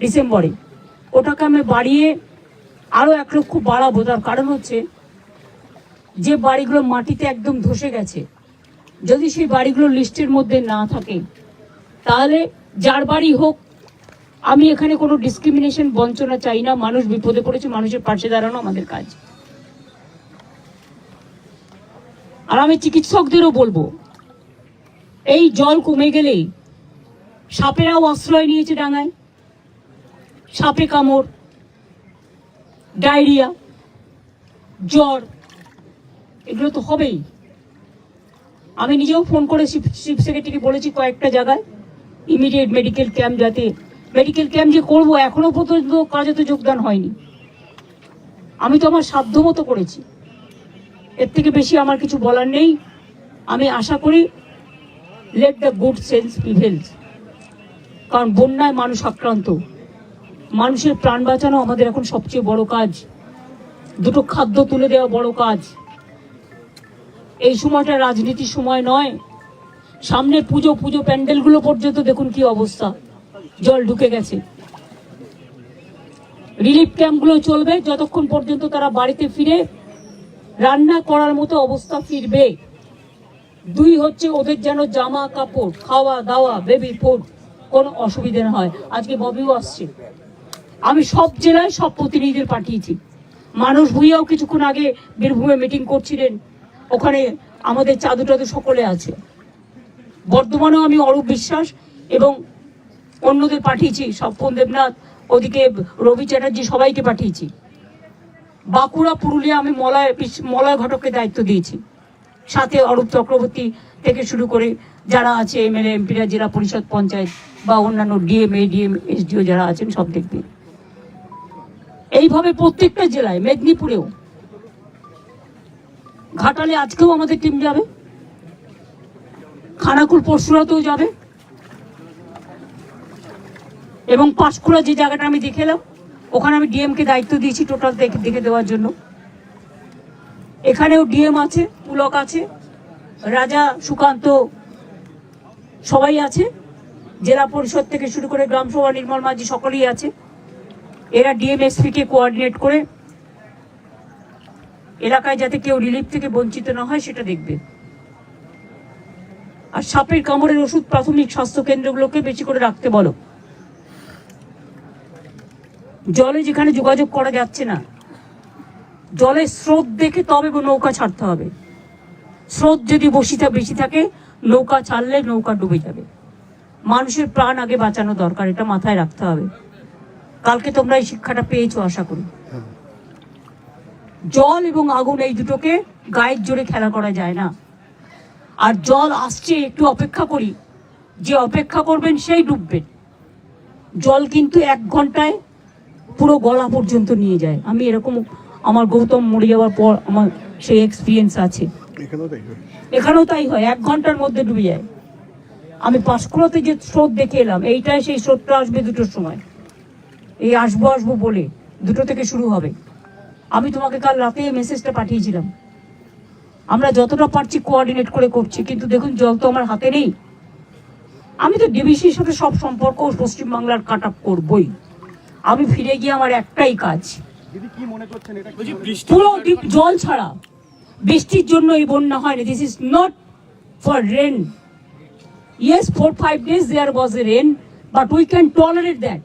ডিসেম্বরে। ওটাকে আমি বাড়িয়ে আরও এক লক্ষ বাড়াবো, তার কারণ হচ্ছে যে বাড়িগুলো মাটিতে একদম ধসে গেছে, যদি সেই বাড়িগুলো লিস্টের মধ্যে না থাকে, তাহলে যার বাড়ি হোক, আমি এখানে কোনো ডিসক্রিমিনেশন বঞ্চনা চাই না, মানুষ বিপদে পড়েছে, মানুষের পাশে দাঁড়ানো আমাদের কাজ। আর আমি চিকিৎসকদেরও বলব, এই জল কমে গেলেই সাপেরাও আশ্রয় নিয়েছে ডাঙায়। সাপে কামড়, ডায়রিয়া, জ্বর, এগুলো তো হবেই। আমি নিজেও ফোন করে চিফ সেক্রেটারি বলেছি কয়েকটা জায়গায়, ইমিডিয়েট মেডিকেল ক্যাম্প যাতে, মেডিকেল ক্যাম্প যে করব, এখনও পর্যন্ত কাজে তো যোগদান হয়নি। আমি তো আমার সাধ্য মতো করেছি। এর থেকে বেশি আমার কিছু বলার নেই। আমি আশা করি let the good sense prevails কারণ বন্যায় মানুষ আক্রান্ত। মানুষের প্রাণ বাঁচানো আমাদের এখন সবচেয়ে বড় কাজ। দুটো খাদ্য তুলে দেওয়া বড় কাজ। এই সময়টা রাজনীতির সময় নয়। সামনে পুজো পুজো প্যান্ডেলগুলো পর্যন্ত দেখুন কি অবস্থা। জল ঢুকে গেছে। রিলিফ ক্যাম্পগুলো চলবে, যতক্ষণ পর্যন্ত তারা বাড়িতে ফিরে, রান্না করার মতো অবস্থা ফিরবে। দুই হচ্ছে ওদের যেন জামা কাপড়, খাওয়া দাওয়া বেবি ফুড কোনো অসুবিধে না হয়। আজকে ববিও আসছে। আমি সব জেলায় সব প্রতিনিধিদের পাঠিয়েছি। মানুষ ভুইয়াও কিছুক্ষণ আগে বীরভূমে মিটিং করছিলেন। ওখানে আমাদের চাদু টাদু সকলে আছে। বর্ধমানেও আমি অরূপ বিশ্বাস এবং অন্যদের পাঠিয়েছি। স্বপন দেবনাথ, ওদিকে রবি চ্যাটার্জি সবাইকে পাঠিয়েছি। বাঁকুড়া, পুরুলিয়া আমি মলয় মলয় ঘটককে দায়িত্ব দিয়েছি। সাথে অরূপ চক্রবর্তী থেকে শুরু করে যারা আছে এম এমএলএ, এমপিরা, জেলা পরিষদ, পঞ্চায়েত বা অন্যান্য ডিএম, এডিএম, এসডিও যারা আছেন, সব দেখবে। এইভাবে প্রত্যেকটা জেলায়, মেদিনীপুরেও, ঘাটালে আজকেও আমাদের টিম যাবে, খানাকুল পরশুরাতেও যাবে, এবং পাঁশকুড়া যে জায়গাটা আমি দেখে এলাম, ওখানে আমি ডিএমকে দায়িত্ব দিয়েছি টোটাল দেখে দেখে দেওয়ার জন্য। এখানেও ডিএম আছে, পুলক আছে, রাজা সুকান্ত সবাই আছে। জেলা পরিষদ থেকে শুরু করে গ্রাম সভা নির্মল মাঝি সকলেই আছে। এরা ডিএমএসপি কে কোঅর্ডিনেট করে এলাকায় যাতে কেউ রিলিফ থেকে বঞ্চিত না হয় সেটা দেখবে। আর সাপের কামড়ের ওষুধ প্রাথমিক স্বাস্থ্য কেন্দ্রগুলোকে বেশি করে রাখতে বলো। জলে যেখানে যোগাযোগ করা যাচ্ছে না, জলের স্রোত দেখে তবে নৌকা ছাড়তে হবে। স্রোত যদি বসিটা বেশি থাকে নৌকা ছাড়লে নৌকা ডুবে যাবে। মানুষের প্রাণ আগে বাঁচানো দরকার, এটা মাথায় রাখতে হবে। কালকে তোমরা এই শিক্ষাটা পেয়েছ, আশা করি। জল এবং আগুন এই দুটোকে গায়ের জোরে খেলা করা যায় না। আর জল আসছে, একটু অপেক্ষা করি। যে অপেক্ষা করবেন সেই ডুববেন। জল কিন্তু এক ঘন্টায় পুরো গলা পর্যন্ত নিয়ে যায়। আমি এরকম আমার গৌতম মরে যাওয়ার পর আমার সেই এক্সপিরিয়েন্স আছে। এখানেও তাই হয়। হয় এক ঘণ্টার মধ্যে ডুবে যায়। আমি পাঁশকুড়াতে যে স্রোত দেখে এলাম এইটাই সেই স্রোতটা আসবে দুটোর সময়। এই আসব আসব বলে দুটো থেকে শুরু হবে। আমি তোমাকে কাল রাতে এই মেসেজটা পাঠিয়েছিলাম। আমরা যতটা পারছি কোঅর্ডিনেট করে করছি কিন্তু দেখুন জল তো আমার হাতে নেই। আমি তো ডিবিসির সাথে সব সম্পর্ক পশ্চিমবাংলার কাট আপ করবই। আমি ফিরে গিয়ে আমার একটাই কাজ। মনে পুরো জল ছাড়া। বৃষ্টির জন্য এই বন্যা হয়নি this is not for rain yes four five days there was a rain but we can tolerate that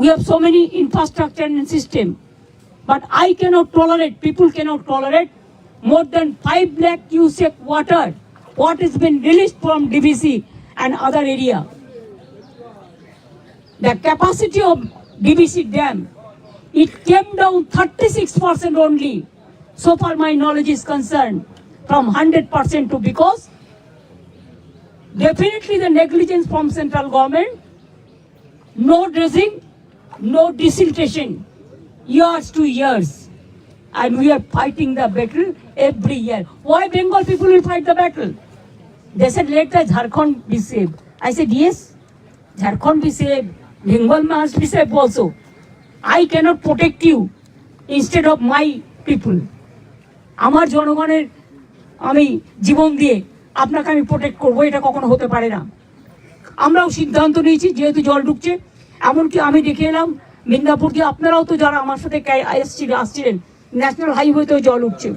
we have so many infrastructure and system but i cannot tolerate people cannot tolerate more than 5 lakh cusic water what has been released from dbc and other area the capacity of DBC dam, it came down 36% only. so far my knowledge is concerned from 100% to because definitely the negligence from central government, no dressing, no desiltation, years to years. And we are fighting the battle every year. Why Bengal people will fight the battle? They said, let the Jharkhand be saved. I said, yes, Jharkhand be saved. Bengal must be saved also. I cannot protect you instead of my people. আমার জনগণের আমি জীবন দিয়ে আপনাকে আমি protect করব, এটা কখনো হতে পারে না। আমরাও সিদ্ধান্ত নিয়েছি, যেহেতু জল ঢুকছে, এমনকি আমি দেখে এলাম, মিদনাপুর দিয়ে আপনারাও তো যারা আমার সাথে এসছিলেন, আসছিলেন, ন্যাশনাল হাইওয়েতেও জল উঠছে।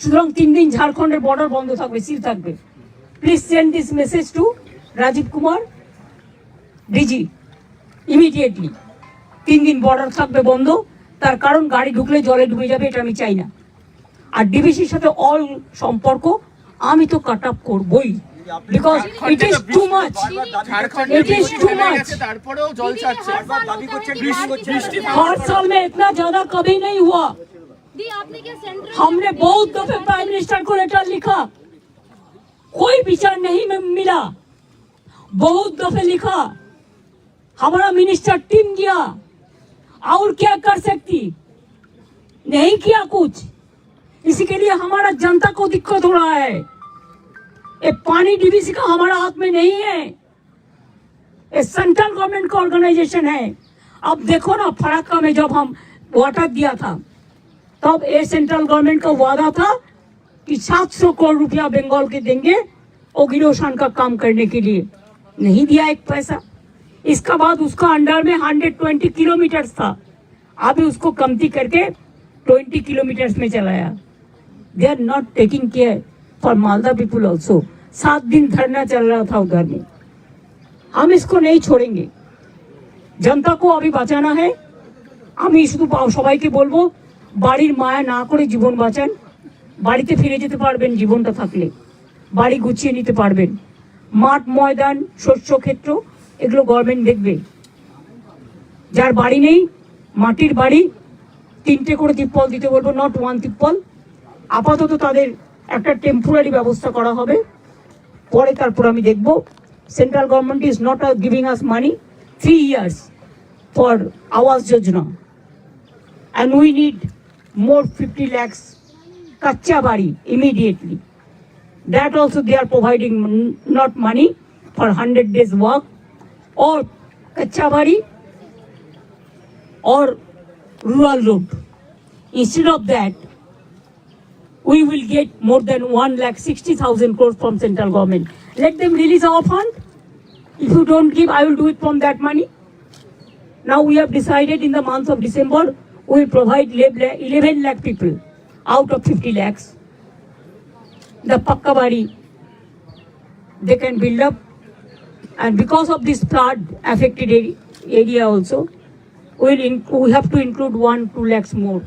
সুতরাং তিন দিন ঝাড়খণ্ডের বর্ডার বন্ধ থাকবে সিল থাকবে। Please send this message to Rajiv Kumar DG immediately তিন দিন বর্ডার থাকবে বন্ধ, তার কারণ গাড়ি ঢুকলে জলে ডুবে যাবে, এটা আমি চাই না। আর ডিবিসির সাথে অল সম্পর্ক আমি তো কাট আপ করবই because it is too much ঝাড়খণ্ডে It is বৃষ্টি too থেমে much. গেছে, তারপরেও জল ছাড়ছে বৃষ্টি हर साल में इतना ज्यादा कभी नहीं हुआ दी आपने क्या सेंट्रल हमने बहुत दफे प्राइम मिनिस्टर को लेटर लिखा कोई विचार नहीं में मिला बहुत दफे लिखा हमारा मिनिस्टर टीम गया और क्या कर सकती नहीं किया कुछ इसी के लिए हमारा जनता को दिक्कत हो रहा है। ये पानी डीबीसी का हमारा हाथ में नहीं है। ये सेंट्रल गवर्नमेंट का ऑर्गेनाइजेशन है। अब देखो ना, फराक्का में जब हम वाटर दिया था, तब ये सेंट्रल गवर्नमेंट का वादा था कि 700 करोड़ रुपया बंगाल के देंगे ओगिरोशान का काम करने के लिए। नहीं दिया एक पैसा। इसका बाद उसका अंडर में 120 किलोमीटर था। अभी उसको कमती करके 20 किलोमीटर में चलाया। they are not taking care for Malda people also सात दिन धरना चल रहा था उधर में हम इसको नहीं छोड़ेंगे जनता को अभी बचाना है আমি শুধু পা- সবাইকে বলবো বাড়ির মায়া না করে জীবন বাঁচান বাড়িতে ফিরে যেতে পারবেন জীবনটা থাকলে বাড়ি গুছিয়ে নিতে পারবেন মাঠ ময়দান শস্য ক্ষেত্র এগুলো গভর্নমেন্ট দেখবে যার বাড়ি নেই মাটির বাড়ি তিনটে করে তিপ্পল দিতে বলবো নট ওয়ান তিপ্পল আপাতত তাদের একটা টেম্পোরারি ব্যবস্থা করা হবে। পরে তারপর আমি দেখব। Central government is not giving us money three years for Awas Yojana. And we need more fifty lakhs কাচ্চা বাড়ি immediately that also they are providing not money for hundred days work or কাচ্চা বাড়ি or rural road instead of that we will get more than 1 lakh 60,000 crores from central government. Let them release our fund. If you don't give, I will do it from that money. Now we have decided in the month of December, we will provide 11 lakh people out of 50 lakhs. The Pakkabari, they can build up. And because of this flood affected area, also, we'll we have to include one, two lakhs more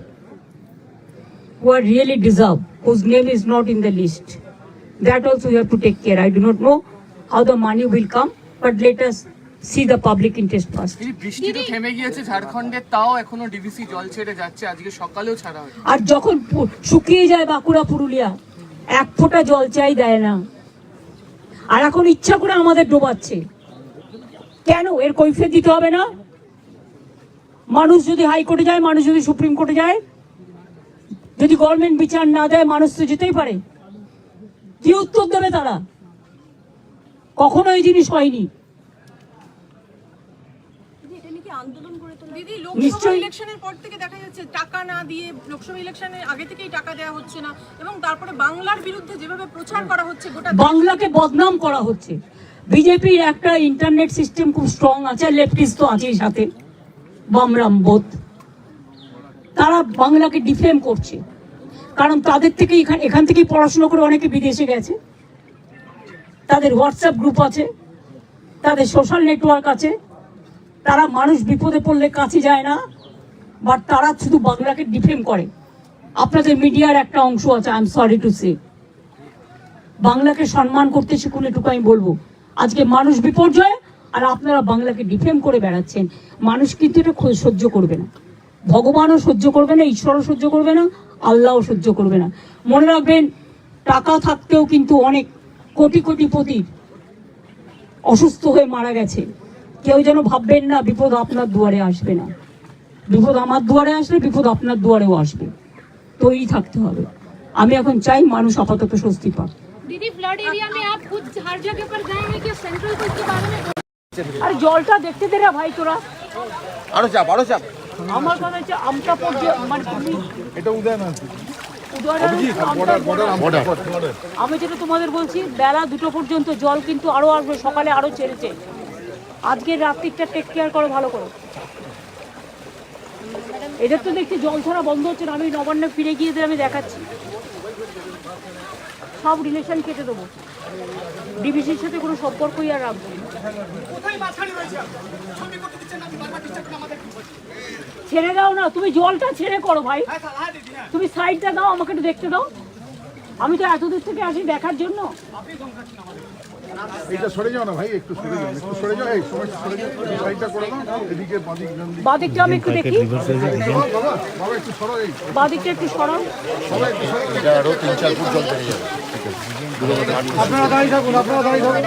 who are really deserve, whose name is not in the list. That also we have to take care. I do not know how the money will come, but let us see the public interest first. বৃষ্টি তো থেমে গিয়েছে ঝাড়খণ্ডে তাও এখনও DVC জল ছেড়ে যাচ্ছে আজকে সকালেও ছাড়া হয় আর যখন শুকিয়ে যায় বাঁকুড়া পুরুলিয়া এক ফোঁটা জল চাই দেয় না আর এখন ইচ্ছা করে আমাদের ডোবাচ্ছে কেন এর কৈফিয়ত দিতে হবে না মানুষ যদি হাইকোর্টে যায় মানুষ যদি সুপ্রিম কোর্টে যায় যদি গভর্নমেন্ট বিচার না দেয় মানুষ তো যেতেই পারে। কি উত্তর দেবে তারা? কখনো এই জিনিস হয়নি। দিদি লোকসভা নিশ্চয়ই। ইলেকশনের পর থেকে দেখা যাচ্ছে টাকা না দিয়ে লোকসভা ইলেকশনের আগে থেকেই টাকা দেওয়া হচ্ছে না এবং তারপরে বাংলার বিরুদ্ধে যেভাবে প্রচার করা হচ্ছে গোটা বাংলাকে বদনাম করা হচ্ছে। বিজেপির একটা ইন্টারনেট সিস্টেম খুব স্ট্রং আছে লেফটিস্ট তো আছেই সাথে। বামরাম বোধ। তারা বাংলাকে ডিফেম করছে। কারণ তাদের থেকে এখান এখান থেকেই পড়াশোনা করে অনেকে বিদেশে গেছে। তাদের হোয়াটসঅ্যাপ গ্রুপ আছে, তাদের সোশ্যাল নেটওয়ার্ক আছে। তারা মানুষ বিপদে পড়লে কাছে যায় না বাট তারা শুধু বাংলাকে ডিফেম করে। আপনাদের মিডিয়ার একটা অংশ আছে I am sorry to say বাংলাকে সম্মান করতে শিখুন, এটুকু আমি বলব। আজকে মানুষ বিপর্যয়, আর আপনারা বাংলাকে ডিফেম করে বেড়াচ্ছেন। মানুষ কিন্তু এটা সহ্য করবে না। ভগবানও সহ্য করবে না, ঈশ্বরও সহ্য করবে না। আল্লাহও সহ্য করবে না। মনে রাখবেন টাকা থাকতেও কিন্তু অনেক কোটি কোটি পতির অসুস্থ হয়ে মারা গেছে। কেউ যেন ভাববেন না বিপদ আপনার দুয়ারে আসবে না। বিপদ আমার দুয়ারে আসলে বিপদ আপনার দুয়ারেও আসবে। তৈরি থাকতে হবে। আমি এখন চাই মানুষ আপাতত স্বস্তি পাক। আর জলটা দেখতে দে ভাই তোরা। আরও চাপ আরও চাপ। আমার কথা হচ্ছে আমটা পর্যন্ত মানে তুমি এটা আমি যেটা তোমাদের বলছি বেলা দুটো পর্যন্ত জল কিন্তু আরও আসবে সকালে আরও ছেড়েছে। আজকে রাত্রিটা টেক কেয়ার করো ভালো করো। এদের তো দেখছি জল ছাড়া বন্ধ হচ্ছে না আমি নবান্নে ফিরে গিয়ে এদের আমি দেখাচ্ছি। সব রিলেশন কেটে দেবো। ডিবিসির সাথে কোনো সম্পর্কই আর রাখব না। ছেড়ে দাও না তুমি জলটা ছেড়ে করো ভাই। তুমি সাইডটা দাও আমাকে একটু দেখতে দাও। আমি তো এত দূর থেকে আসি দেখার জন্য। এইটা সরে যাও না ভাই একটু সরে যাও একটু সরে যাও। এই সময় সরে যাও সাইডটা করে দাও এদিকে বাদিক বাদিকটা আমি একটু দেখি। বাবা একটু সরো এই। বাদিকটা একটু সরাও। বাবা একটু সরো আপনারা দাঁড়িয়ে থাকুন আপনারা দাঁড়িয়ে থাকুন।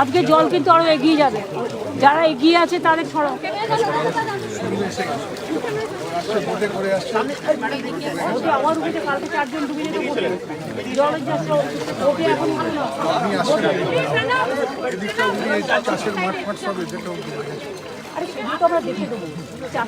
আজকে জল কিন্তু আরও এগিয়ে যাবে। যারা এগিয়ে আছে তাদের সরাও ওকে আমার উঠে কালকে চারজন ডুবে যেতে জলের যা ওকে এখন ভালো না। এদিকটা উনি এই চাষের মাঠ ফাট সব আরে সেগুলো তো আমরা দেখে দেবো। চাষি